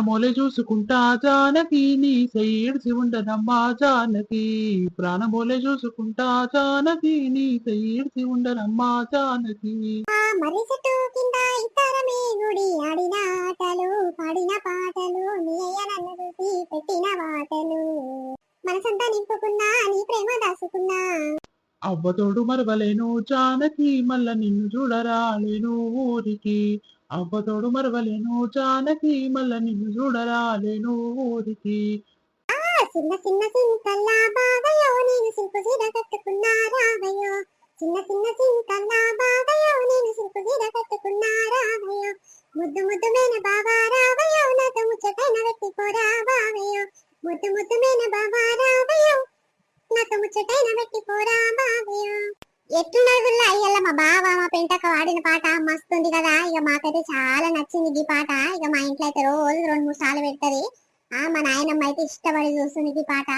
ప్రాణమోలే చూసుకుంటా జానకి నీ సైడ్సి ఉండనమ్మా జానకి ప్రాణమోలే చూసుకుంటా జానకి నీ సైడ్సి ఉండనమ్మా జానకి మర్రి చెట్టు కింద గుడి ఆడిన ఆటలు పాడిన పాటలు చూసి పెట్టిన వాటలు మనసంతా నింపుకున్నా నీ ప్రేమ దాసుకున్నా అవ్వతోడు మరవలేను జానకి మల్ల నిన్ను చూడరాలేను ఊరికి అవ్వతోడు మరవలేను జానకి మల్ల నిన్ను చూడరాలేను ఊరికి. ఆ చిన్న చిన్న చింతల్లా బాగయో నేను సిల్కు సీర కట్టుకున్నా రావయ్యో. చిన్న చిన్న చింతల్లా బాగయో నేను సిల్కు సీర కట్టుకున్నా రావయ్యో. ముద్దు ముద్దు మేన బాబా రావయో నాతో ముచ్చటైన పెట్టిపోరా బావయ్యో ముద్దు ముద్దు మేన బాబా రావయో నాతో ముచ్చటైన పెట్టిపోరా బావయ్యో ఎట్లున్నది అయ్యల్ల మా బావ మా పెంటక వాడిన పాట మస్తుంది కదా ఇక మాకైతే చాలా నచ్చింది ఈ పాట. ఇక మా ఇంట్లో అయితే రోజు రెండు మూడు సార్లు పెడతది. ఆ మా నాయనమ్మ అయితే ఇష్టపడి చూస్తుంది ఈ పాట.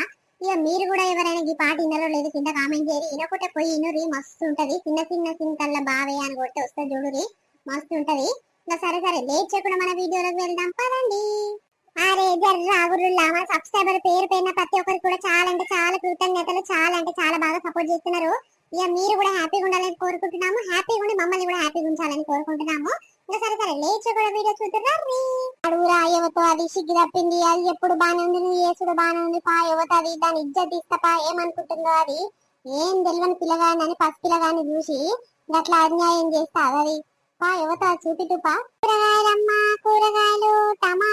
ఇక మీరు కూడా ఎవరైనా ఈ పాట విన్నారో లేదు కింద కామెంట్ చేయరు వినకుంటే పోయి ఇనురి మస్తు ఉంటది చిన్న చిన్న చింతల్ల బావే అని కొడితే వస్తే చూడురి మస్తు ఉంటది ఇంకా సరే సరే లేట్ చేయకుండా మన వీడియోలోకి వెళ్దాం. పదండి. అరే జర్రా గురుల్లా మన సబ్స్క్రైబర్ పేరు పైన ప్రతి ఒక్కరికి కూడా చాలా అంటే చాలా కృతజ్ఞతలు చాలా అంటే చాలా బాగా సపోర్ట్ చేస్తున్నారు. ఇక మీరు కూడా హ్యాపీగా ఉండాలని కోరుకుంటున్నాము. హ్యాపీగా ఉండి మమ్మల్ని కూడా హ్యాపీగా ఉంచాలని కోరుకుంటున్నాము. ఇంకా సరే సరే లేచి కూడా వీడియో చూద్దాం అడుగురా యువతో అది సిగ్గు తప్పింది అది ఎప్పుడు బానే ఉంది నువ్వు ఏసుడు బానే ఉంది పా యువత అది దాని ఇజ్జత్ ఇస్తాపా ఏమనుకుంటుందో అది. ఏం తెలియని పిల్లగాని అని పసి పిల్లగాని చూసి అట్లా అన్యాయం చేస్తా అది. పా యువత చూపిటుపా కూరగాయలమ్మ కూరగాయలు టమా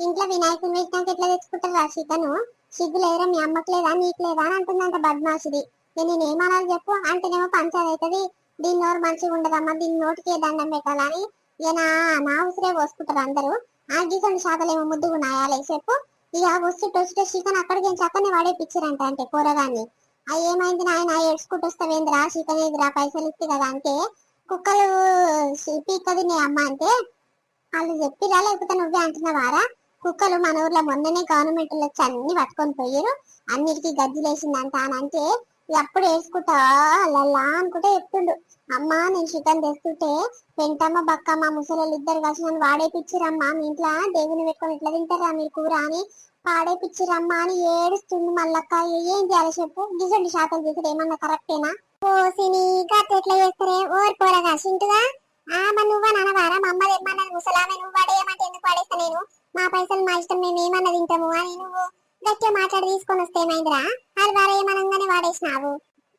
ఇంట్లో వినాయకుని వేసినాక ఎట్లా తెచ్చుకుంటారు రసికను సిగ్గు లేదురా మీ అమ్మకి లేదా నీకు లేదా అని అంటుందంట బద్మాషిది నేను ఏమనాలి చెప్పు? అంటేనేమో పంచాయతీ అవుతుంది. దీని నోరు మంచిగా ఉండదమ్మా దీని నోటికి దండం పెట్టాలని ఇక నా నా ఉసిరే పోసుకుంటారు అందరూ. ఆ గీసండి శాతలేమో ముద్దుగున్నాయా నాయాలి చెప్పు. ఇక వస్తుంటే వస్తుంటే చికెన్ అక్కడికి నుంచి వాడే పడేపిచ్చిరంట అంటే కూరగాన్ని. అవి ఏమైంది నాయన ఏడ్చుకుంటూ వస్తావేందిరా చికెన్ ఏదిరా పైసలు ఇస్తే కదా అంటే. కుక్కలు పీకది నీ అమ్మ అంటే. వాళ్ళు చెప్పిరా లేకపోతే నువ్వే అంటున్నావారా? కుక్కలు మన ఊర్లో మొన్ననే గవర్నమెంట్ వచ్చి అన్ని పట్టుకొని పోయారు అన్నిటికీ గజ్జులేసిందంట అని అంటే ఎప్పుడు వేసుకుంటా లల్లా అనుకుంటే చెప్తుండు. అమ్మా నేను చికెన్ తెస్తుంటే పెంటమ్మ బక్కమ్మ ముసలి ఇద్దరు కలిసి నన్ను వాడేపిచ్చిరమ్మా మీ ఇంట్లో దేవుని పెట్టుకొని ఇట్లా తింటారా మీరు కూర అని పాడేపిచ్చిరమ్మా అని ఏడుస్తుంది మళ్ళక్క ఏం చేయాలి చెప్పు. గిసండి శాతం చేసాడు ఏమన్నా కరెక్టేనా పోసిని గట్ల ఎట్లా చేస్తారే? ఓర్ పోరగా సింటుగా ఆ మరి నువ్వా నాన్నవారా? మా అమ్మ ఏమన్నది ముసలామె నువ్వు వాడేయమంటే ఎందుకు వాడేస్తా నేను? మా పైసలు మా ఇష్టం మేము ఏమన్నా తింటాము అని నువ్వు గట్టిగా మాట్లాడి తీసుకొని వస్తే ఏమైందిరా? అది వాడేయమనంగానే వాడేసినావు.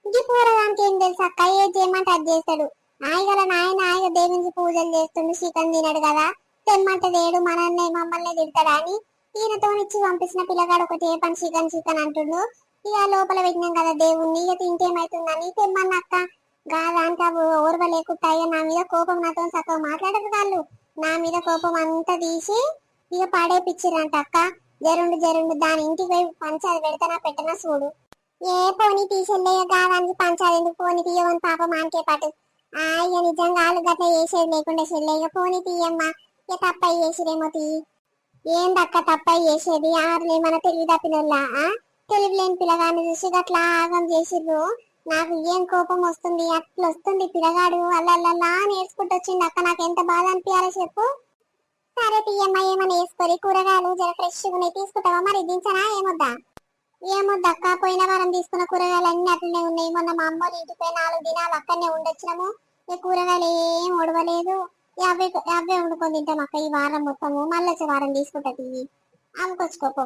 ఈ పోరగానికి ఏం తెలుసు అక్క? ఏది చేయమంటే అది చేస్తాడు. ఆయగల నాయన ఆయన దేవునికి పూజలు చేస్తుండు చికెన్ తినడు కదా. తెమ్మంటే దేడు మనల్ని మమ్మల్ని తిడతాడా అని ఈయనతో ఇచ్చి పంపించిన పిల్లగాడు ఒకటి ఏ పని చికెన్ చికెన్ అంటుండు. ఇక లోపల పెట్టినాం కదా దేవుణ్ణి ఇక తింటే ఏమైతుందని తెమ్మన్న అక్క. గాదాంతా ఓర్వ లేకుండా ఇక నా మీద కోపం నాతో చక్కగా మాట్లాడరు వాళ్ళు. నా మీద కోపం అంతా తీసి ఇక పాడేపిచ్చిరంట అక్క. జరుండు జరుండు. దాని ఇంటికి పోయి పంచాది పెడతానా పెట్టనా చూడు. ఏ పోనీ తీసేళ్ళే గాదానికి పంచాది ఎందుకు? పోనీ తీయమని పాప మానికే పాటు. ఆ ఇక నిజంగా వాళ్ళు గట్ల చేసేది లేకుండా చెల్లె. ఇక పోనీ తీయమ్మా. ఇక తప్ప చేసిరేమో తీ. ఏందక్క తప్ప చేసేది? ఆరులే మన తెలివి తప్పినోళ్ళా తెలివి లేని పిల్లగాన్ని చూసి గట్లా ఆగం చేసిర్రు. నాకు ఏం కోపం వస్తుంది? అట్లా వస్తుంది పిల్లగాడు. అల్లల్లా నేర్చుకుంటూ వచ్చింది అక్క. నాకు ఎంత బాధ అనిపించాలో చెప్పు. సరే తీయమ్మ ఏమని వేసుకొని కూరగాయలు జర ఫ్రెష్ ఉన్నాయి తీసుకుంటావా? మరి దించనా? ఏమొద్దా? ఏమొద్దక్క పోయిన వారం తీసుకున్న కూరగాయలు అన్ని అట్లనే ఉన్నాయి. మొన్న మా అమ్మ ఇంటికి పోయి నాలుగు దినాలు అక్కడనే ఉండొచ్చినాము. ఈ కూరగాయలు ఏం ఉడవలేదు. యాభై యాభై వండుకొని తింటాం అక్క ఈ వారం మొత్తము. మళ్ళీ వచ్చే వారం తీసుకుంటది అమ్ముకొచ్చుకోపో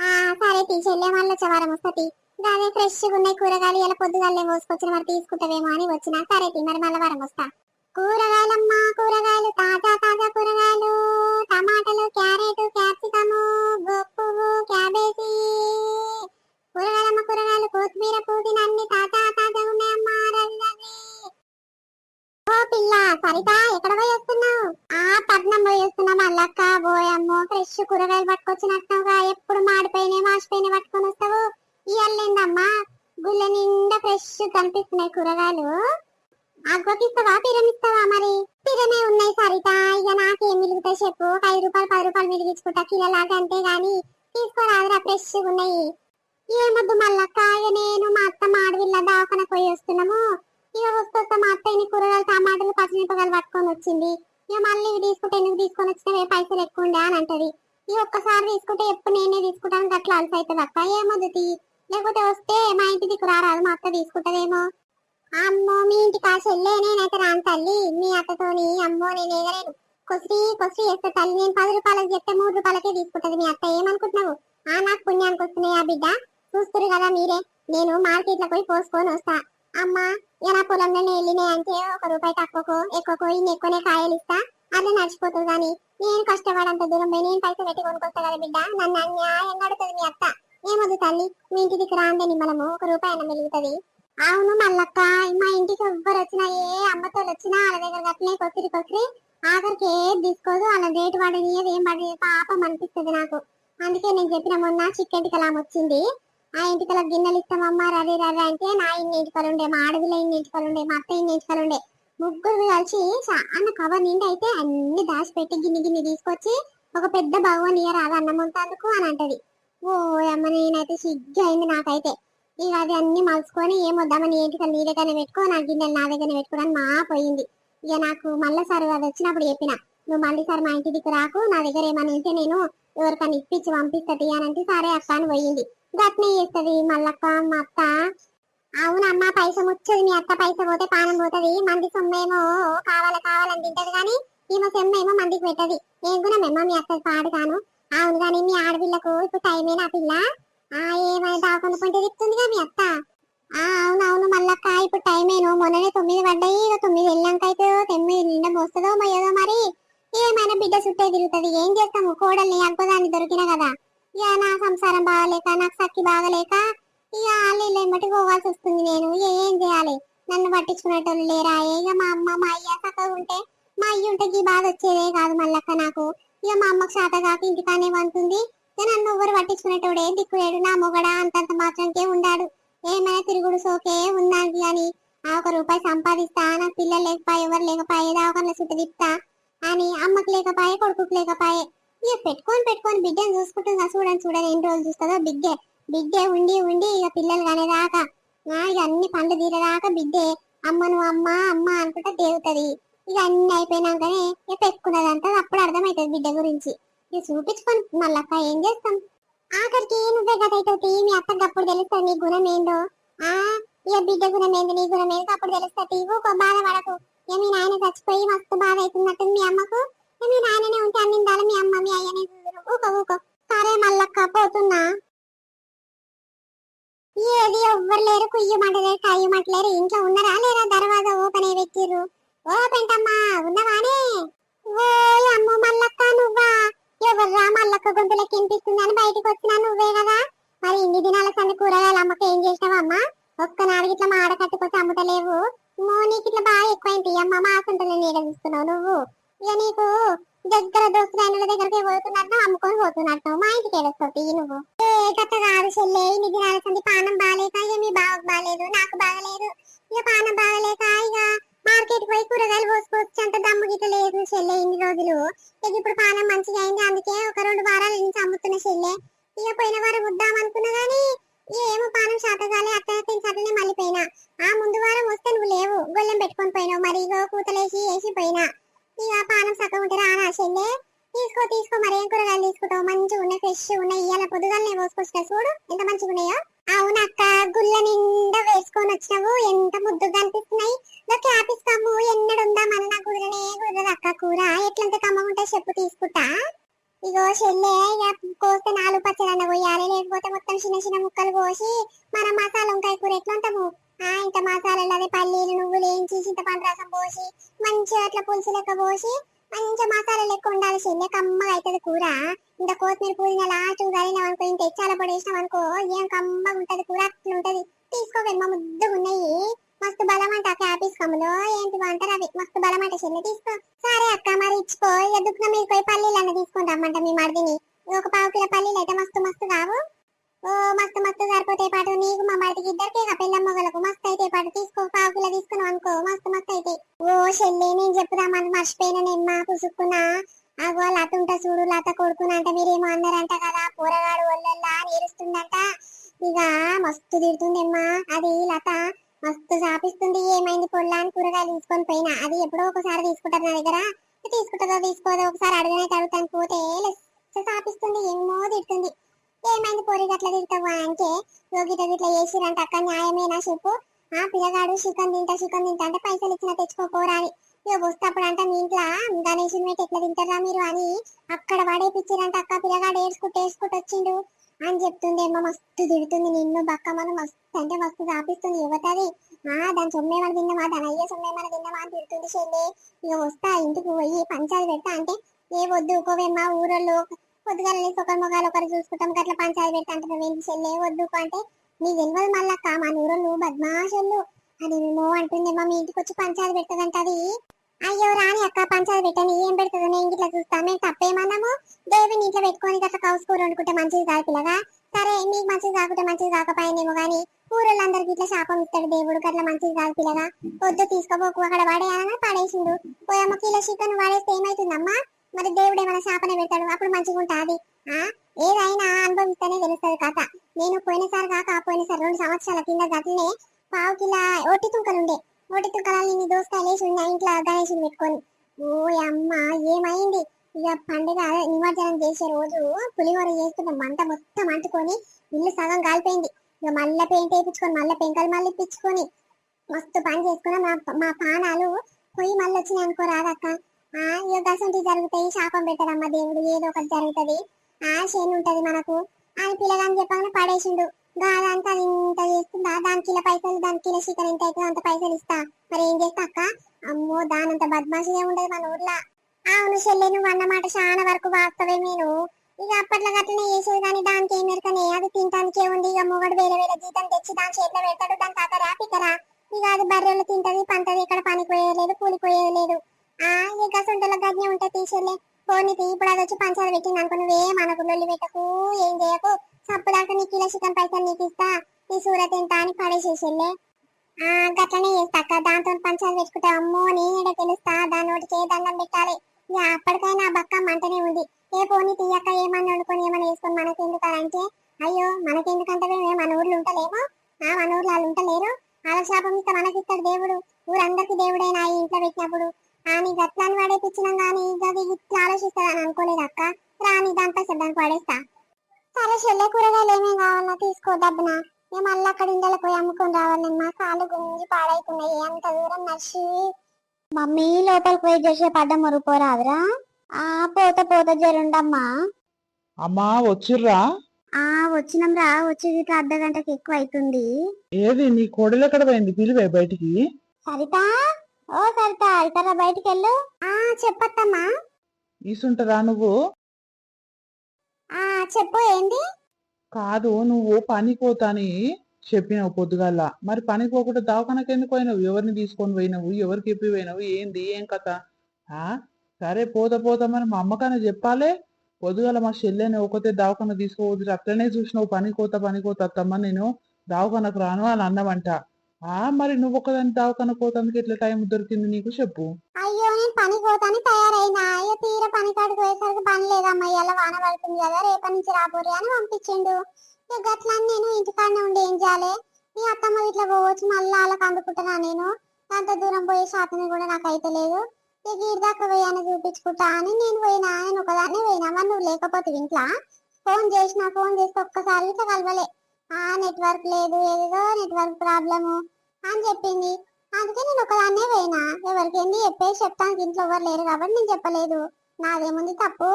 ఆ సరే తీ చెల్లె మళ్ళీ వచ్చే వారం వస్తుంది అదే ఫ్రెష్గా ఉన్నాయి కూరగాయలు. ఇలా పొద్దుగాలే మోసుకొచ్చిన మరి తీసుకుంటావేమో అని వచ్చినా. సరే తీ మరి మళ్ళీ వారం వస్తా. కూరగాయలమ్మా కూరగాయలు తాజా తాజా కూరగాయలు. టమాటాలు క్యారెట్ క్యాప్సికమ్ పువ్వు క్యాబేజీ. కూరగాయలమ్మ కూరగాయలు కొత్తిమీర పుదీనా అన్ని తాజా తాజా ఉన్నాయమ్మా రవి రవి. ఓ పిల్ల సరిత ఎక్కడ పోయి వస్తున్నావు? ఆ పట్నం పోయి వస్తున్నా అల్లక్క పోయమ్మో ఫ్రెష్ కూరగాయలు పట్టుకొచ్చినట్టుగా ఎప్పుడు మాడిపోయినాయి మాసిపోయినాయి పట్టుకొని వస్తావు? ఇవ్వలేందమ్మా గుళ్ళ నిండా ఫ్రెష్ కనిపిస్తున్నాయి కూరగాయలు. అగ్గోకిస్తావా పిరమిస్తావా మరి? పిరమే ఉన్నాయి సరిత. ఇక నాకేం మిలుగుతాయి చెప్పు. ఒక ఐదు రూపాయలు పది రూపాయలు మిలిగించుకుంటా కిలోలాగా అంతే గాని తీసుకోరాదురా ఫ్రెష్ ఉన్నాయి ఏమొద్దు మల్లక్క ఇక నేను మా అత్త మాడవిల్ల దావకన పోయి వస్తున్నాము. ఇక వస్తూ మా అత్త ఇన్ని కూరగాయలు టమాటాలు పచ్చిమిరపకాయలు పట్టుకొని వచ్చింది. ఇక మళ్ళీ ఇవి తీసుకుంటే ఎందుకు తీసుకొని వచ్చినవే పైసలు ఎక్కువ ఉండే అని అంటది. ఈ ఒక్కసారి తీసుకుంటే ఎప్పుడు నేనే తీసుకుంటాను గట్లా అలసి అవుతుంది అక్క ఏమొద్దు లేకపోతే వస్తే మా ఇంటి దిక్కు రారాదు మా అత్త తీసుకుంటదేమో. అమ్మో మీ ఇంటి ఆ చెల్లె నేనైతే రాను తల్లి. మీ అత్తతోని అమ్మో నేను ఎగలేను కొసిరి కొసిరి వేస్తే తల్లి. నేను పది రూపాయలకు చెప్తే మూడు రూపాయలకే తీసుకుంటది. మీ అత్త ఏమనుకుంటున్నావు? ఆ నాకు పుణ్యానికి వస్తున్నాయి ఆ బిడ్డ? చూస్తురు కదా మీరే. నేను మార్కెట్లో పోయి పోసుకొని వస్తా. అమ్మా ఇక నా పొలంలో వెళ్ళినాయి అంటే ఒక రూపాయి తక్కువకో ఎక్కువకో ఇన్ని ఎక్కువనే కాయలు ఇస్తా. అట్లా నడిచిపోతుంది కానీ నేను కష్టపడంత దూరం పోయి నేను పైసలు పెట్టి కొనుక్కొస్తా కదా బిడ్డ. నన్ను అన్యాయంగా అడుగుతుంది మీ అత్త. ఏమొద్దు తల్లి? మీ ఇంటి దగ్గర రాందే నిమ్మలము. ఒక రూపాయి అన్న మెలుగుతుంది అవును మల్లక్క మా ఇంటికి ఎవ్వరు వచ్చినా ఏ అమ్మతో వచ్చినా వాళ్ళ దగ్గర గట్లనే కొసిరి కొసిరి ఆఖరికి ఏది తీసుకోదు వాళ్ళ రేటు పడని ఏం పడని పాపం అనిపిస్తుంది నాకు. అందుకే నేను చెప్పిన మొన్న చిక్కెంటికి కలాం వచ్చింది. ఆ ఇంటికల గిన్నెలు ఇస్తామమ్మా రవి రవి అంటే నా ఇన్ని ఇంటికలు ఉండే మా అడవిలో ఇన్ని ఇంటికలు ఉండే మా అత్త ఇన్ని ఇంటికలు ఉండే. ముగ్గురు కలిసి అన్న కవర్ నిండి అయితే అన్ని దాచిపెట్టి గిన్నె గిన్నె తీసుకొచ్చి ఒక పెద్ద భగవాన్ ఇయర్ అది అన్నం వంతందుకు అని అంటది. ఓ అమ్మ నేనైతే సిగ్గు అయింది నాకైతే. ఇక అది అన్ని మలుచుకొని ఏమొద్దామని ఏంటికలు నీ దగ్గరనే పెట్టుకో నా గిన్నెలు నా దగ్గర పెట్టుకోవడానికి మా పోయింది. ఇక నాకు మళ్ళీ సార్ అది వచ్చినప్పుడు చెప్పిన నువ్వు మళ్ళీ సార్ మా ఇంటి దిక్కు రాకు నా దగ్గర ఏమైనా ఉంటే నేను ఎవరికైనా ఇప్పించి పంపిస్తుంది అని అంటే సరే అక్క అని పోయింది. గట్నే చేస్తుంది మల్లక్క మా అత్త. అవునమ్మ పైస ముచ్చది మీ అత్త పైస పోతే పానం పోతది మంది సొమ్మేమో కావాలి కావాలని తింటది కానీ ఈమె సొమ్మేమో మందికి పెట్టది. నేను కూడా మేమో మీ అత్త పాడు కాను అవును కానీ మీ ఆడపిల్లకు ఇప్పుడు టైమేనా పిల్ల? ఆ ఏమైనా దాకుండా పోయింటే చెప్తుందిగా మీ అత్త. ఆ అవునవును మల్లక్క ఇప్పుడు టైమేను మొన్ననే తొమ్మిది పడ్డాయి. ఇక తొమ్మిది వెళ్ళాక అయితే తొమ్మిది నిండా మోస్తుందో మోయదో మరి. ఏమైనా బిడ్డ చుట్టే తిరుగుతుంది. ఏం చేస్తాము? కోడల్ని అగ్గదాన్ని దొరికిన కదా. ఇక నా సంసారం బాగలేక నాకు సక్కి బాగలేక ఇక వాళ్ళు ఎమ్మటి పోవాల్సి వస్తుంది నేను. ఏం చేయాలి? నన్ను పట్టించుకునేటోళ్ళు లేరా? ఇక మా అమ్మ మా అయ్య చక్కగా ఉంటే మా అయ్య ఉంటే ఈ బాధ వచ్చేదే కాదు మల్లక్క నాకు. ఇక మా అమ్మకు శాత కాక ఇంటికానే వంతుంది. నన్ను ఎవరు పట్టించుకునేటోడే దిక్కులేడు నా మొగడా అంతంత మాత్రంకే ఉండాడు. ఏమైనా తిరుగుడు సోకే ఉన్నాది అని. ఆ ఒక రూపాయి సంపాదిస్తా నాకు పిల్లలు లేకపోయే ఎవరు లేకపోయే దావకంలో చుట్టూ తిప్పుతా అని. అమ్మకు లేకపోయే కొడుకుకు లేకపోయే. ఇక పెట్టుకొని పెట్టుకొని బిడ్డను చూసుకుంటుందా చూడండి చూడండి ఎన్ని రోజులు చూస్తుందో బిడ్డే. బిడ్డే ఉండి ఉండి ఇక పిల్లలు కానేదాకా ఇక అన్ని పండ్లు తీరేదాకా బిడ్డే. అమ్మను అమ్మ అమ్మ అనుకుంటా దేవుతుంది ఇక అన్ని అయిపోయినాకనే ఇక పెట్టుకున్నదంతా అప్పుడు అర్థమవుతుంది బిడ్డ గురించి. ఇక చూపించుకొని మళ్ళక్క ఏం చేస్తాం? ఆఖరికి నువ్వే గదైతే మీ అత్తకి అప్పుడు తెలుస్తుంది నీ గుణం ఏందో. ఆ ఇక బిడ్డ గుణం ఏంది నీ గుణం ఏందో అప్పుడు తెలుస్తుంది. ఊకో బాధపడకు ఇక మీ నాయన చచ్చిపోయి మస్తు బాధ అవుతున్నట్టు మీ అమ్మకు. ఇక మీ నాయననే ఉంటే అన్నిందాలు మీ అమ్మ మీ అయ్యనే ఊకో ఊకో. సరే మళ్ళక్క పోతున్నా. ఏది ఎవ్వరు లేరు కుయ్యమంటలేరు కయ్యమంటలేరు ఇంట్లో ఉన్నారా లేరా దర్వాజా ఓపెన్ అయ్యి పెట్టిర్రు. ఓ పెంటమ్మా ఉన్నవానే? ఓ అమ్మ మల్లక్క నువ్వా? ఎవర్రా మల్లక్క గొంతులకి వినిపిస్తుందని బయటకు వచ్చినా నువ్వే కదా? మరి ఇన్ని దినాల సంది కూరగాయలు అమ్మకి ఏం చేసినావమ్మా ఒక్కనాడు ఇట్లా మాడ కట్టుకొచ్చి అమ్ముతలేవు? మో నీకు ఇట్లా బాగా ఎక్కువైంది. అమ్మ మాకుంటలే నీడ చూస్తున్నావు నువ్వు. ఇక నీకు దగ్గర దోస్తులైన దగ్గరికి పోతున్నట్టు అమ్ముకొని పోతున్నట్టు. మా ఇంటికి వెళ్ళొస్తావు నువ్వు. ఏ కథ కాదు చెల్లె. ఇన్ని దినాల సంది పానం బాగాలేక ఇక మీ బావకు బాగాలేదు నాకు బాగాలేదు. ఇక పానం బాగాలేక ఇక మార్కెట్ పోయి కూరగాయలు పోసుకోవచ్చు అంత దమ్ము గిట్ట లేదు చెల్లె ఇన్ని రోజులు. ఇక ఇప్పుడు పానం మంచిగా అయింది. అందుకే ఒక రెండు వారాల నుంచి అమ్ముతున్న చెల్లె. ఇక పోయిన వారం వద్దాం అనుకున్నా గానీ ఏమో పానం శాతగాలి అట్లా అట్లనే మళ్ళీపోయినా ఆ ముందు వారం వస్తే నువ్వు లేవు. గొల్లెం పెట్టుకొని పోయినావు మరి. ఇగో కూతలేసి వేసి పోయినా. ఇక పానం సగం ఉంటే రానా చెల్లె? తీసుకో తీసుకో. మరి ఏం కూరగాయలు తీసుకుంటావు? మంచిగా ఉన్నాయి ఫ్రెష్ ఉన్నాయి. ఇవాళ పొద్దుగాలనే పోసుకొచ్చిన చూడు ఎంత మంచిగా ఉన్నాయో అవునక్క గుల్ల నిండా వేసుకొని వచ్చినావు. ఎంత ముద్దుగా కనిపిస్తున్నాయి ఇంకా క్యాపిస్ ఎన్నడుందా? మన నా కుదరనే కుదరదు అక్క కూర. ఎట్లంత కమ్మగుంటే చెప్పు తీసుకుంటా. ఇగో చెల్లె ఇక కోస్తే నాలుగు పచ్చడన్న పోయాలి. లేకపోతే మొత్తం చిన్న చిన్న ముక్కలు కోసి మన మసాలా వంకాయ కూర ఎట్లంటాము? ఆ ఇంత మసాలాలు అదే పల్లీలు నువ్వులు వేయించి చింతపండు రసం పోసి మంచిగా అట్లా పులుసు లెక్క పోసి మంచిగా మసాలా లెక్క ఉండాలి చెల్లె కమ్మగా అవుతుంది కూర. ఇంత కొత్తిమీర పుదీనా లాస్ట్ కలినాం అనుకో ఇంత ఎచ్చాల పొడి వేసినాం అనుకో ఏం కమ్మగా ఉంటుంది కూర అట్లా ఉంటుంది. ఉంటది మా ముద్దుగా ఉన్నాయి. మస్తు బలం అంట క్యాపీస్ కమ్ములో. ఏంటి అంటారు అవి. మస్తు బలం అంట చెల్లె తీసుకో. సరే అక్క మరి ఇచ్చిపో ఇక దుఃఖం మీరు పోయి పల్లీలు అన్న తీసుకొని రమ్మంట మీ మరిదిని. ఒక పావు కిలో పల్లీలు అయితే మస్తు మస్తు కావు. మస్తు మస్తు సరిపోతే పాటు నీకు మా బయటికి ఇద్దరికి ఇక మొగలకు మస్తు అయితే పాటు. తీసుకో పావు కిలో తీసుకుని అనుకో మస్తు మస్తు అయితే. ఓ చెల్లి నేను చెప్పుదామని మర్చిపోయిన నేను మా పుసుక్కున్నా అగో లత ఉంట చూడు లత కొడుకుని అంటే మీరేమో అన్నారంట కదా కూరగాడు ఒళ్ళల్లా నేరుస్తుందంట ఇక మస్తు తిడుతుందమ్మా అది లత మస్తు సాపిస్తుంది ఏమైంది పొల్లా అని కూరగాయలు తీసుకొని పోయినా. అది ఎప్పుడో ఒకసారి తీసుకుంటారు నా దగ్గర. తీసుకుంటుందో తీసుకోదో ఒకసారి అడగనైతే అడుగుతాను పోతే సాపిస్తుంది ఏమో తిడుతుంది. పొరి గట్ల తిడతావా అంటే? యోగిట గిట్ల చేసిరంట అక్క న్యాయమేనా చెప్పు? ఆ పిల్లగాడు చికెన్ తింటా చికెన్ తింటా అంటే పైసలు ఇచ్చిన తెచ్చుకోపోరా అని ఇక వస్తప్పుడు అంట మీ ఇంట్లో గణేషుని పెట్టి ఎట్లా తింటారా మీరు అని అక్కడ పడేపిచ్చిరంట అక్క. పిల్లగాడు ఏడ్చుకుంటూ ఏడ్చుకుంటూ వచ్చిండు అని చెప్తుంది ఏమో మస్తు తిడుతుంది నిన్ను బక్కమ్మను మస్తు అంటే మస్తు చాపిస్తుంది యువతది. ఆ దాని సొమ్మేమని తిన్నామా దాని అయ్యే సొమ్మేమని తిన్నామా అని తిడుతుంది చెల్లి. ఇక వస్తా ఇంటికి పోయి పంచాలు పెడతా అంటే ఏ వద్దు ఊకోవేమ్మా ఊరలో పొద్దుగాల లేసి ఒకరి మొగాలు ఒకరు చూసుకుంటాం గట్ల పంచాలు పెడతా అంటే ఏంటి చెల్లి వద్దు అంటే నీ తెలియదు మళ్ళక్క మా ఊరోళ్ళు బద్మాషోళ్ళు అది మేము అంటుందేమో మీ ఇంటికి వచ్చి పంచాలు పెడతదంట అది. అయ్యో రాని అక్క పంచాలు పెట్టని ఏం పెడుతుందో నేను ఇట్లా చూస్తాను మేము తప్పేమన్నాము? దేవుని ఇంట్లో పెట్టుకొని గట్ల కౌసు కూర వండుకుంటే మంచిది కాదు పిల్లగా. సరే నీకు మంచిది కాకుంటే మంచిది కాకపోయినేమో కానీ ఊరోళ్ళందరికి ఇట్లా శాపం ఇస్తాడు దేవుడు గట్ల మంచిది కాదు పిల్లగా. వద్దు తీసుకోపోకు అక్కడ పడేయాలని పడేసిండు. పోయమ్మ కిలో చికెన్ పడేస్తే ఏమైతుందమ్మా? మరి దేవుడు ఏమైనా శాపన పెడతాడు? అప్పుడు మంచిగా ఉంటుంది ఆ ఏదైనా అనుభవిస్తేనే తెలుస్తుంది కథ. నేను పోయినసారి కాక పోయినసారి రెండు సంవత్సరాల కింద గట్లనే పావు కిలా ఒట్టి తుంకలు ఉండే ఒట్టి తుంకలని నీ దోసకాయలు వేసి ఉన్నాయి ఇంట్లో గణేషుని పెట్టుకొని. ఓ అమ్మ ఏమైంది? ఇక పండుగ నిమజ్జనం చేసే రోజు పులిహోర చేస్తున్న మంట మొత్తం అంటుకొని ఇల్లు సగం కాలిపోయింది. ఇక మళ్ళీ పెయింట్ వేయించుకొని మళ్ళీ పెంకలు మళ్ళీ ఇప్పించుకొని మస్తు పని చేసుకున్నా మా మా పానాలు పొయ్యి మళ్ళీ వచ్చినాయి అనుకో రాదక్క. ఆ ఇక జరుగుతాయి. శాపం పెట్టడమ్మ దేవుడు. ఏదో ఒకటి జరుగుతుంది. ఆ చేను ఉంటది మనకు. అని పిల్లగాని చెప్పగానే పడేసిండు. గాదంతా అది ఇంత చేస్తుందా? దానికి ఇలా పైసలు దానికి ఇలా చికెన్ ఎంత అవుతుందో? అంత పైసలు ఇస్తా. మరి ఏం చేస్తా అక్క? అమ్మో దానంత బద్మాషిగా ఉండదు మన ఊర్లో. అవును చెల్లె నువ్వు అన్నమాట చాలా వరకు వాస్తవే నేను. ఇక అప్పట్లో గట్లనే చేసేది కానీ దానికి ఏం ఎరకనే. అది తినటానికే ఉంది ఇక మొగడు వేరే వేరే జీతం తెచ్చి దాని చేతిలో పెడతాడు. దాని తాత ర్యాపికరా ఇక అది బర్రెలు తింటది పంటది. ఇక్కడ పనికి పోయేది లేదు కూలిపోయేది లేదు. ఆ ఇక సొంతల గజ్ఞ ఉంటే తీసేలే పోనీ తీ ఇప్పుడు అది వచ్చి పంచాలు పెట్టింది అనుకో నువ్వే మనకు లొల్లి పెట్టకు ఏం చేయకు. సప్పు దాకా నీకు కిలో చికెన్ పైసలు నీకు ఇస్తా. నీ సూరత్ ఎంత అని పడేసేసేలే. ఆ గట్లనే చేస్తా అక్క. దాంతో పంచాలు పెట్టుకుంటే అమ్మో నేనే తెలుస్తా. దాని నోటికి ఏ దండం పెట్టాలి? ఇక అప్పటికైనా ఆ బక్క మంటనే ఉంది. ఏ పోనీ తీయక ఏమన్నా వండుకొని ఏమన్నా వేసుకొని మనకెందుకు అంటే? అయ్యో మనకెందుకంటే మేము మన ఊర్లో ఉంటలేమో. ఆ మన ఊర్లో వాళ్ళు ఉంటలేరు. వాళ్ళ శాపం ఇస్తే మనకిస్తాడు దేవుడు. ఊరందరికీ దేవుడైనా ఇంట్లో పెట్టినప్పుడు. అని గట్లని పడేపించినాం కానీ గది ఇట్లా ఆలోచిస్తాడని అనుకోలేదు అక్క. రాని దాంట్లో దానికి పడేస్తా. సరే చెల్లె కూరగాయలు ఏమేం కావాలన్నా తీసుకో డబ్బున ఇక మళ్ళీ అక్కడ ఇండలో పోయి అమ్ముకొని రావాలమ్మా కాళ్ళు గుంజి పాడైతున్నాయి. అంత దూరం నడిచి. మమ్మీ లోపలికి పోయి చేసే పడ్డ మురిపోరాదురా ఆ పోత పోత జరుండమ్మా. అమ్మా వచ్చిర్రా? ఆ వచ్చినాం రా. వచ్చి ఇట్లా అర్ధ గంటకి ఎక్కువ అవుతుంది ఏది నీ కోడలు ఎక్కడ పోయింది? పిలివే బయటికి. సరిత? ఓ సరిత ఇతర బయటికి వెళ్ళు ఆ చెప్పత్తమ్మా. ఈసుంటరా నువ్వు? ఆ చెప్పు ఏంది? కాదు నువ్వు పోతాని చెప్పినావు పొద్దుగాల. మరి పనికి పోకుండా దవాఖానకి ఎందుకు పోయినావు? ఎవరిని తీసుకొని పోయినావు? ఎవరికి చెప్పి పోయినావు? ఏంది? ఏం కథ? ఆ? సరే పోతా పోతా మరి మా అమ్మకన్నా చెప్పాలే. పొద్దుగాల మా చెల్లెని ఒకతే దవాఖాన తీసుకోవద్దు అట్లనే చూసినావు. పనికి పోతా పనికి పోతా అత్తమ్మ నేను. దవాఖానకు రాను అని అన్నవంట. ఆ మరి నువ్వు ఒకదాని దావకన పోతానికి ఎట్లా టైం దొరికింది నీకు? చెప్పు. అయ్యో నేను పని పోతాను తయారైనా. అయ్యో తీర పని కాడికి పోయేసరికి పని లేదమ్మా. ఇలా వాన పడుతుంది కదా రేపటి నుంచి రాబోరి అని పంపించిండు. గట్లా నేను ఇంటికాడనే ఉండి ఏం చేయాలి? మీ అత్తమ్మ ఇట్లా పోవచ్చు మళ్ళీ వాళ్ళకి అందుకుంటున్నా నేను. అంత దూరం పోయే శాతం కూడా నాకు అయితే లేదు. ఇక ఈడి పోయాను చూపించుకుంటా అని నేను పోయినా. నేను ఒకదాన్ని పోయినా. మరి నువ్వు లేకపోతే ఇంట్లో? ఫోన్ చేసిన ఫోన్ చేస్తే ఒక్కసారి ఇట్లా కలవలే. ఆ నెట్వర్క్ లేదు ఏదో నెట్వర్క్ ప్రాబ్లము అని చెప్పింది. అందుకే నేను ఒకదాన్నే పోయినా. ఎవరికేంది చెప్పేసి చెప్తాను ఇంట్లో ఎవరు లేరు కాబట్టి నేను చెప్పలేదు. నాదేముంది తప్పు?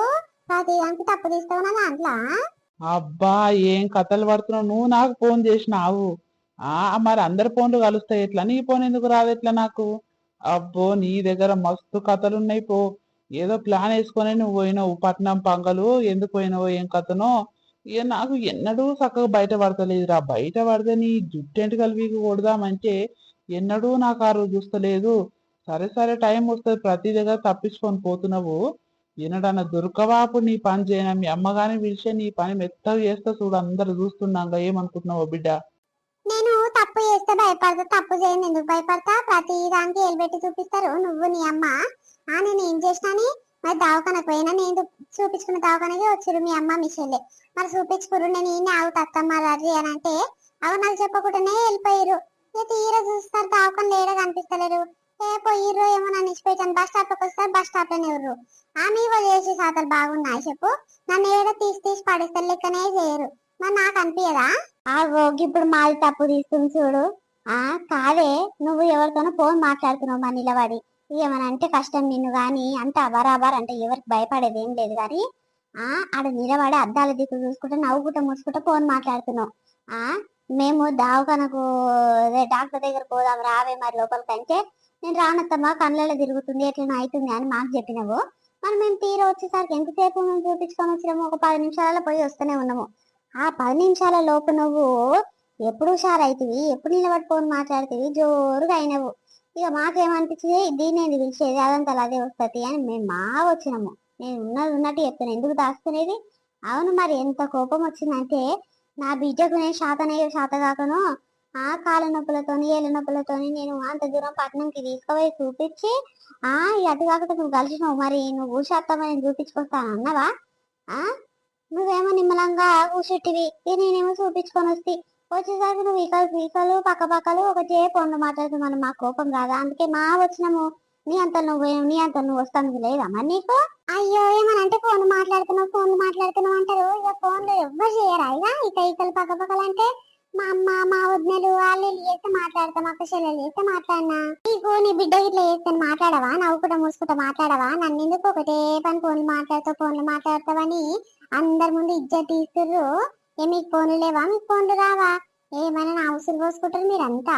ప్రతిదానికి తప్పు తీస్తావు నా దాంట్లో అబ్బా ఏం కథలు పడుతున్నావు? నువ్వు నాకు ఫోన్ చేసినావు. ఆ మరి అందరి ఫోన్లు కలుస్తాయి. ఎట్లా? నీ ఫోన్ ఎందుకు రాదు? ఎట్లా నాకు? అబ్బో నీ దగ్గర మస్తు కథలు ఉన్నాయి పో. ఏదో ప్లాన్ వేసుకొని నువ్వు పోయినావు. పట్నం పంగలు ఎందుకు పోయినావు ఏం కథనో. ఇక నాకు ఎన్నడూ చక్కగా బయట పడతలేదురా. బయట పడితే నీ జుట్టు జుట్టెంటి కలిపి కొడదామంటే ఎన్నడూ నా కారు చూస్తలేదు. సరే సరే టైం వస్తుంది. ప్రతి దగ్గర తప్పించుకొని పోతున్నావు. ఈనడన్న దుర్గవాపు నీ పని చేయను? మీ అమ్మగాని పిలిచే నీ పని మెత్తగా చేస్తా చూడు. అందరు చూస్తున్నాక ఏమనుకుంటున్నావు బిడ్డ? నేను తప్పు చేస్తే భయపడతా తప్పు చేయను. ఎందుకు భయపడతా? ప్రతి దానికి ఏలుబెట్టి చూపిస్తారు. నువ్వు నీ అమ్మ. ఆ నేను ఏం చేసినాని? మరి దవాఖానకు పోయినా నేను చూపించుకున్న దవాఖానకి వచ్చారు మీ అమ్మ మీ చెల్లె మరి చూపించుకురు నేను ఈయన ఆవు అత్తమ్మ రర్రి అని అంటే అవి నాకు చెప్పకుండానే వెళ్ళిపోయారు ఇక తీర చూస్తారు దవాఖాన లేడా కనిపిస్తలేరు. ఏ పోయిర్రు ఏమో నన్ను ఇచ్చిపోయాను బస్ స్టాప్ వస్తారు బస్ స్టాప్లోనే ఎవరు ఆమె ఇవ్వ చేసి సాతలు బాగున్నాయి చెప్పు. నన్ను ఏడ తీసి తీసి పడిస్తారు లెక్కనే చేయరు. మరి నాకు అనిపించదా ఆ రోగి ఇప్పుడు మాది తప్పు తీసుకుని చూడు. ఆ కాదే నువ్వు ఎవరితోనో ఫోన్ మాట్లాడుతున్నావు మా నిలబడి. ఏమనంటే అంటే కష్టం నిన్ను కానీ అంత అబరాబర్ అంటే ఎవరికి భయపడేది ఏం లేదు కానీ ఆ ఆడ నిలబడి అద్దాల దిక్కు చూసుకుంటే నవ్వుకుంటా ముసుకుంటా ఫోన్ మాట్లాడుతున్నావు. ఆ మేము దావకనకు డాక్టర్ దగ్గర పోదాం రావే మరి లోపలికి అంటే నేను రానత్తమ్మా కళ్ళలో తిరుగుతుంది ఎట్లా అవుతుంది అని మాకు చెప్పినావు. మరి మేము తీర వచ్చేసరికి ఎంతసేపు మేము చూపించుకొని వచ్చినాము ఒక పది నిమిషాలలో పోయి వస్తూనే ఉన్నాము. ఆ పది నిమిషాల లోపు నువ్వు ఎప్పుడు హుషారైతివి? ఎప్పుడు నిలబడి ఫోన్ మాట్లాడుతుంది జోరుగా అయినవు. ఇక మాకేమనిపించింది? దీన్ని పిలిచేది? అదంతా అదే వస్తుంది అని మేము మా వచ్చినాము. నేను ఉన్నది ఉన్నట్టు చెప్తాను ఎందుకు దాచుకునేది? అవును మరి ఎంత కోపం వచ్చిందంటే నా బిడ్డకు నేను శాతనే శాత కాకను ఆ కాళ్ళ నొప్పులతోని ఏళ్ళ నొప్పులతోని నేను అంత దూరం పట్టణంకి తీసుకుపోయి చూపించి ఆ అటు కాకుండా నువ్వు కలిసినావు. మరి నువ్వు శాతమని చూపించుకొస్తాను అన్నవా? ఆ? నువ్వేమో నిమ్మలంగా కూర్చుట్టివి నేనేమో చూపించుకొని వస్తే వచ్చేసరికి నువ్వు ఈకలు పీకలు పక్క పక్కలు ఒక పండు మాట్లాడుతూ మనం మా కోపం రాదా? అందుకే మా వచ్చినాము. నీ అంత నువ్వు నీ అంత నువ్వు వస్తాను లేదా మరి నీకు? అయ్యో ఏమనంటే ఫోన్ మాట్లాడుతున్నావు ఫోన్ మాట్లాడుతున్నావు అంటారు. ఇక ఫోన్లు ఎవ్వరు చేయరా? ఇక ఇక ఇకలు పక్క పక్కలు అంటే మా అమ్మ మా వదినలు వాళ్ళు చేస్తే మాట్లాడతాం అక్క చెల్లెలు చేస్తే మాట్లాడినా? నీకు నీ బిడ్డ ఇట్లా చేస్తాను మాట్లాడవా? నవ్వుకుంటా మూసుకుంటా మాట్లాడవా? నన్ను ఎందుకు ఒకటే పని ఫోన్లు మాట్లాడతావు ఫోన్లు మాట్లాడతావని అందరి ముందు ఇజ్జత్ తీస్తుర్రు. ఏ మీకు ఫోన్లు లేవా? మీకు ఫోన్లు రావా? ఏమైనా నా అవసరం పోసుకుంటారు మీరంతా?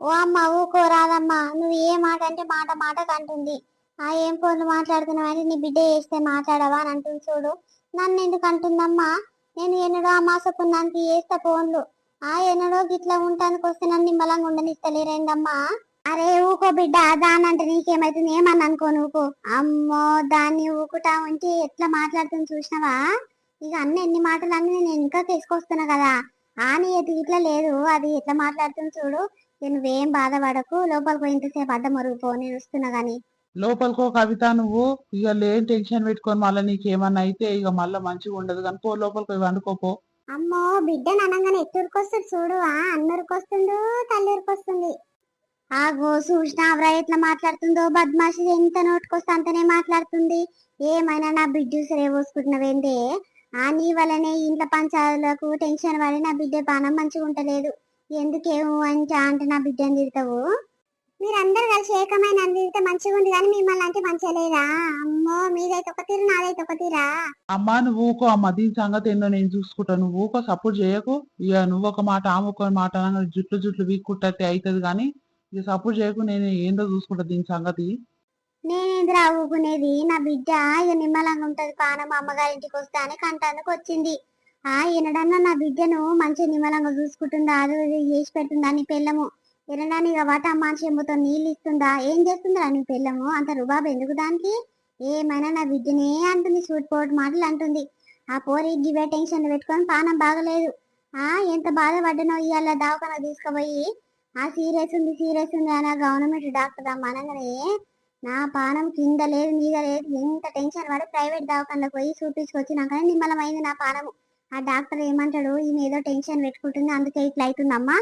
ఓ అమ్మ ఊకో రాదమ్మా. నువ్వు ఏ మాట అంటే మాట మాటకు అంటుంది. ఆ ఏం ఫోన్లు మాట్లాడుతున్నావని నీ బిడ్డ చేస్తే మాట్లాడవా అని అంటుంది చూడు. నన్ను ఎందుకు అంటుందమ్మా? నేను ఎన్నడో అమాసపున్నానికి చేస్తా ఫోన్లు. ఆ ఎన్నడో గిట్లా ఉండటానికి వస్తే నన్ను నిమ్మలంగా ఉండనిస్తలేరేందమ్మా? అరే ఊకో బిడ్డ దానంటే నీకేమైతుంది? ఏమని అనుకో నువ్వు. అమ్మో దాన్ని ఊకుటా ఉంటే ఎట్లా మాట్లాడుతుంది చూసినావా? ఇక అన్ని ఎన్ని మాటలు అన్ని నేను ఇంకా తీసుకొస్తున్నా కదా. ఆ నీ ఎటు ఇట్లా లేదు. అది ఎట్లా మాట్లాడుతుంది చూడు. నువ్వేం బాధపడకు. లోపలికి పోయి ఇంతసేపు అడ్డం మరుగుపో నేను వస్తున్నా గాని. లోపలికో కవిత నువ్వు. ఇక లేని టెన్షన్ పెట్టుకొని మళ్ళీ నీకేమన్నా అయితే ఇక మళ్ళీ మంచిగా ఉండదు కానీ పో లోపలికి వండుకోపో అమ్మో బిడ్డ అనగానే ఎట్టురికొస్తుంది చూడు. ఆ అన్నూరికొస్తుండు తల్లూరికొస్తుంది ఆగో చూసినావ్రా ఎట్లా మాట్లాడుతుందో. బద్మాషి ఎంత నోటుకొస్తే అంతనే మాట్లాడుతుంది. ఏమైనా నా బిడ్డ సరే పోసుకుంటున్నావేంటే ఆ నీ వల్లనే ఇంట్లో పంచాయతీలకు టెన్షన్ పడి నా బిడ్డ పానం మంచిగా ఉంటలేదు ఎందుకేమో అంటే అంటే నా బిడ్డని తిడతావు? మీరందరు కలిసి ఏకమైన నన్ను మంచిగా ఉంది కానీ మిమ్మల్ని అంటే మంచిగా లేదా? అమ్మో మీదైతే ఒక తీరు నాదైతే ఒక తీరా? అమ్మా నువ్వు ఊకో. అమ్మ దీని సంగతి ఏందో నేను చూసుకుంటా. నువ్వు ఊకో సపోర్ట్ చేయకు. ఇక నువ్వు ఒక మాట ఆమె ఒక మాట జుట్లు జుట్లు వీక్కుంటే అవుతుంది కానీ ఇక సపోర్ట్ చేయకు. నేను ఏందో చూసుకుంటా దీని సంగతి. నేనేంద్రా ఊకునేది నా బిడ్డ. ఇక నిమ్మలంగా ఉంటది పానం అమ్మగారింటికి వస్తా అని కంటానికి వచ్చింది. ఆ ఎనడన్నా నా బిడ్డను మంచి నిమ్మలంగా చూసుకుంటుందా అది చేసి పెడుతుందా నీ పిల్లము ఈనడాన్ని ఇక వాట మనిషి ఎంబతో నీళ్ళు ఇస్తుందా? ఏం చేస్తుందా నీ పిల్లము అంత రుబాబు ఎందుకు దానికి? ఏమైనా నా బిడ్డనే అంటుంది సూట్ పోటు మాటలు అంటుంది. ఆ పోరి గివే టెన్షన్ పెట్టుకొని పానం బాగలేదు. ఆ ఎంత బాధపడ్డనో ఇవాళ దవాఖాన తీసుకుపోయి. ఆ సీరియస్ ఉంది సీరియస్ ఉంది అని గవర్నమెంట్ డాక్టర్ అమ్మనగానే నా పానం కింద లేదు మీద లేదు. ఎంత టెన్షన్ పడి ప్రైవేట్ దవాఖానలో పోయి చూపించుకొచ్చినాక నిమ్మలమైంది నా పానము. ఆ డాక్టర్ ఏమంటాడు ఈమె ఏదో టెన్షన్ పెట్టుకుంటుంది అందుకే ఇట్లా అవుతుందమ్మా.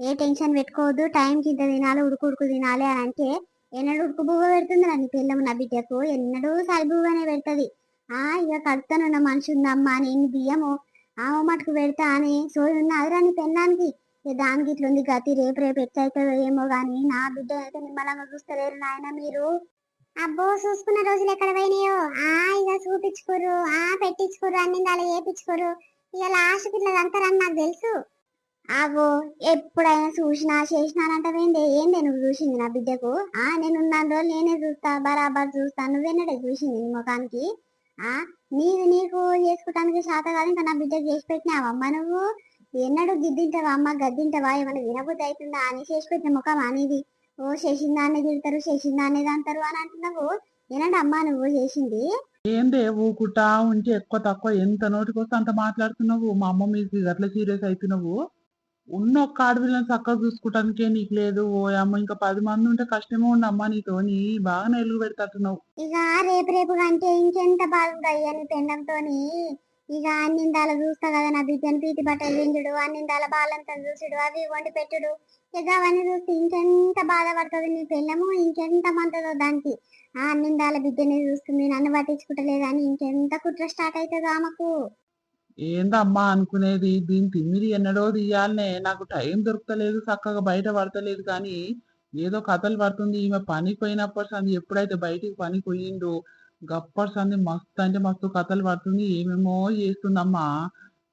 ఏ టెన్షన్ పెట్టుకోవద్దు టైం కింద తినాలి ఉడుకు ఉడుకు తినాలి అని అంటే ఎన్నడూ ఉడుకు బువ్వ పెడుతుంది నీ పిల్లము నా బిడ్డకు. ఎన్నడూ సరి బువ్వనే పెడుతుంది. ఆ ఇక కడుతానున్న మనిషి ఉందమ్మా నేను బియ్యము ఆమె మటుకు పెడతా అని సోయి ఉన్న అదిరాని పెళ్ళానికి దానికి ఇట్లుంది గతి రేపు రేపు ఎట్లయితుందో ఏమో గాని నా బిడ్డ అయితే నిమ్మలంగా చూస్తలేరు నాయన మీరు. అబ్బో చూసుకున్న రోజులు ఎక్కడ పోయినాయో? ఆ ఇక చూపించుకోరు ఆ పెట్టించుకోరు అన్ని అలా చేపించుకోరు ఇక లాస్ట్ ఇట్లా అంటారని నాకు తెలుసు. అవో ఎప్పుడైనా చూసినా చేసినానంటవేందే ఏందే? నువ్వు చూసింది నా బిడ్డకు? ఆ నేను ఉన్నాను రోజులు నేనే చూస్తా బరాబర్ చూస్తా నువ్వేనడే చూసింది నీ ముఖానికి? ఆ నీవు నీకు చేసుకుంటానికి శాత కాదు ఇంకా నా బిడ్డకు చేసి పెట్టినావమ్మా నువ్వు? ఎన్నడూ గిద్దింటావా? అమ్మ గద్దింటావా? ఏమైనా వినబుద్ధి అవుతుందా అని చేసి పెట్టిన ముఖం అనేది ఓ చేసిందాన్ని తిడతారు చేసిందాన్ని అంటారు అని అంటున్నావు. ఏనండి అమ్మా నువ్వు చేసింది. ఏందే ఊకుటా ఉంటే ఎక్కువ తక్కువ ఎంత నోటికొస్తే అంత మాట్లాడుతున్నావు? మా అమ్మ మీకు అట్లా సీరియస్ అవుతున్నావు ఉన్న ఒక్క ఆడపిల్లని చక్కగా చూసుకోవటానికే నీకు లేదు. ఓ అమ్మ ఇంకా పది మంది ఉంటే కష్టమే ఉండమ్మా నీతోని. బాగా నెలుగు పెడతట్టున్నావు ఇక రేపు రేపు అంటే ఇంకెంత బాగుంది అయ్యని పెండంతోని ఇక అన్నిందాల చూస్తా కదా నా బిడ్డను పీటి బట్టలు విందుడు అన్నిందాల బాలంతా చూసుడు అవి వండి పెట్టుడు. ఇక అవన్నీ చూస్తే ఇంకెంత బాధపడుతుంది నీ పిల్లము ఇంకెంత మంతదో దానికి. ఆ అన్నిందాల బిడ్డనే చూస్తుంది నన్ను పట్టించుకుంటలేదు అని ఇంకెంత కుట్ర స్టార్ట్ అవుతుందో ఆమెకు. ఏందమ్మా అనుకునేది? దీని తిమ్మిది ఎన్నడో తీయాలనే. నాకు టైం దొరకలేదు చక్కగా బయట పడతలేదు కానీ ఏదో కథలు పడుతుంది. ఈమె పనికి పోయినప్పటి సంది ఎప్పుడైతే బయటికి పనికి పోయిందో గప్పటి సంది మస్తు అంటే మస్తు కథలు పడుతుంది ఏమేమో చేస్తుందమ్మా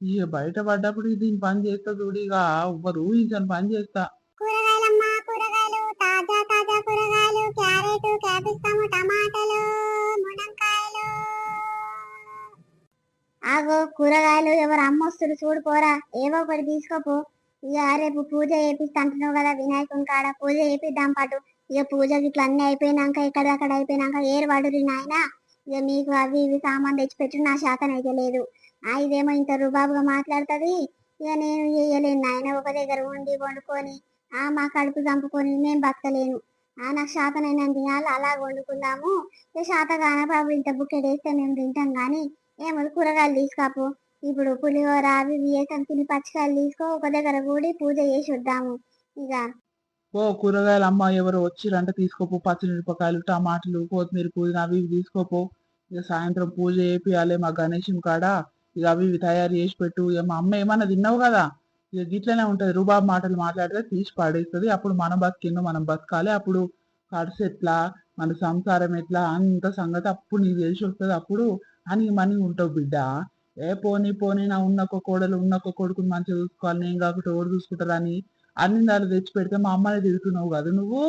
ఇక బయట పడ్డప్పుడు దీని పని చేస్తా చూడిగా ఎవ్వరు ఊహించని పని చేస్తా. కూరగాయలమ్మా కూరగాయలు తాజా తాజా కూరగాయలు క్యారెట్ క్యాపిస్తాము టమాటాలు మునక్కాయలు. ఆగో కూరగాయలు ఎవరు అమ్మొస్తుడు చూడు పోరా. ఏవో ఒకటి తీసుకోపో. ఇక రేపు పూజ చేపిస్తా అంటున్నావు కదా వినాయకుని కాడ పూజ చేపిద్దాం పాటు. ఇక పూజ ఇట్లా అన్ని అయిపోయినాక ఎక్కడక్కడ అయిపోయినాక ఏరు పడురి నాయనా. ఇక మీకు అవి ఇవి సామాన్ తెచ్చిపెట్టి నా శాతం అయితే లేదు. ఆ ఇదేమో ఇంత రుబాబుగా మాట్లాడుతుంది. ఇక నేను చేయలేను నాయన. ఒక దగ్గర ఉండి వండుకొని ఆ మా కడుపు చంపుకొని నేను బతకలేను. ఆ నాకు శాతనైనా తినాలి అలా వండుకుందాము. ఇక శాత బాబు ఇంత బుక్కెట్ వేస్తే మేము తింటాం కానీ ఏమో కూరగాయలు తీసుకాపు. ఇప్పుడు పులిహోర అవి వేసం తిని పచ్చికాయలు తీసుకో ఒక దగ్గర కూడి పూజ చేసి వద్దాము. ఇక ఓ కూరగాయల అమ్మ ఎవరు వచ్చిరంటే తీసుకోపో పచ్చిమిరపకాయలు టమాటలు కొత్తిమీర పుదీనా అవి ఇవి తీసుకోపో. ఇక సాయంత్రం పూజ చేపియాలి మా గణేశం కాడ. ఇక అవి ఇవి తయారు చేసి పెట్టు. ఇక మా అమ్మ ఏమన్నా తిన్నావు కదా? ఇక గిట్లనే ఉంటది. రూబాబ్ మాటలు మాట్లాడితే తీసి పాడేస్తుంది. అప్పుడు మన బతికిందో మనం బతకాలి. అప్పుడు ఖర్చు ఎట్లా? మన సంసారం ఎట్లా? అంత సంగతి అప్పుడు నీకు తెలిసి వస్తుంది. అప్పుడు అని మనీ ఉంటావు బిడ్డ. ఏ పోనీ పోనీ నా ఉన్న ఒక కోడలు ఉన్న ఒక కొడుకుని మంచిగా చూసుకోవాలి. నేను కాకుండా ఎవరు చూసుకుంటారని అన్ని దాన్ని తెచ్చి పెడితే మా అమ్మని తిడుతున్నావు కదా నువ్వు?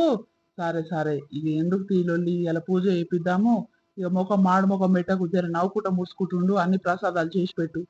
సరే సరే. ఇది ఎందుకు తీలొల్లి ఇలా పూజ చేయిద్దాము. ఇక ముఖం మాడు ముఖం పెట్టకు కుదిరి నవ్వుకుంటా మూసుకుంటుండు అన్ని ప్రసాదాలు చేసి పెట్టు.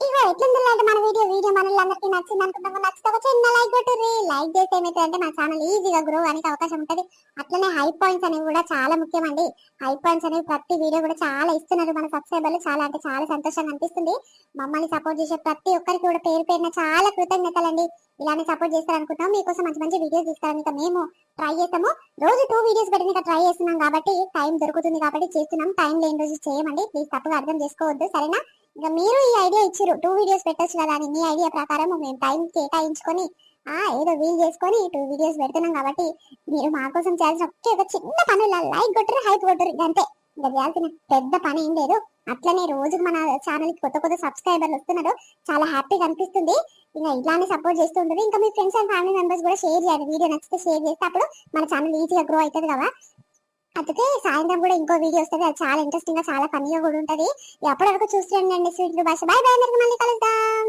ఇగో ఎట్లుందంటే మన వీడియో వీడియో మనలందరికీ నచ్చింది అనుకుంటాము నచ్చితే ఒక చిన్న లైక్ కొట్టుర్రి. లైక్ చేస్తే ఏమైతుందంటే మన ఛానల్ ఈజీగా గ్రో అనేది అవకాశం ఉంటుంది. అట్లనే హై పాయింట్స్ అనేవి కూడా చాలా ముఖ్యమండి. హై పాయింట్స్ అనేవి ప్రతి వీడియో కూడా చాలా ఇస్తున్నారు మన సబ్స్క్రైబర్లు చాలా అంటే చాలా సంతోషంగా అనిపిస్తుంది. మమ్మల్ని సపోర్ట్ చేసే ప్రతి ఒక్కరికి కూడా పేరు పేరున చాలా కృతజ్ఞతలండి. ఇలానే సపోర్ట్ చేస్తారనుకుంటాం మీకోసం మంచి మంచి వీడియోస్ తీస్తారని మేము ట్రై చేస్తాము. రోజు టూ వీడియోస్ పెట్టిన ట్రై చేస్తున్నాం కాబట్టి టైం దొరుకుతుంది కాబట్టి చేస్తున్నాం. టైం లేని రోజు చేయమండి. ప్లీజ్ తప్పుగా అర్థం చేసుకోవద్దు. సరేనా? ఇంకా మీరు ఈ ఐడియా ఇచ్చారు టూ వీడియోస్ పెట్టచ్చు కదా అని. మీ ఐడియా ప్రకారం మేము టైం కేటాయించుకొని ఆ ఏదో వీల్ చేసుకొని టూ వీడియోస్ పెడుతున్నాం కాబట్టి మీరు మా కోసం చేయాల్సిన ఒకే ఒక చిన్న పని లైక్ కొట్టరు హైప్ కొట్టరు అంతే. ఇంకా చేయాల్సిన పెద్ద పని ఏం లేదు. అట్లనే రోజు మన ఛానల్కి కొత్త కొత్త సబ్స్క్రైబర్లు వస్తున్నారు. చాలా హ్యాపీగా అనిపిస్తుంది. ఇంకా ఇలానే సపోర్ట్ చేస్తూ ఉంటుంది ఇంకా మీ ఫ్రెండ్స్ అండ్ ఫ్యామిలీ మెంబర్స్ కూడా షేర్ చేయండి వీడియో నచ్చితే షేర్ చేస్తే అప్పుడు మన ఛానల్ ఈజీగా గ్రో అవుతుంది కదా. అందుకే సాయంత్రం కూడా ఇంకో వీడియో వస్తుంది. అది చాలా ఇంట్రెస్టింగ్గా చాలా ఫన్నీగా కూడా ఉంటది. ఎప్పటివరకు వరకు చూస్తుండండి స్వీట్ భాష బాయ్ బాయ్ అందరికి మళ్ళీ కలుద్దాం.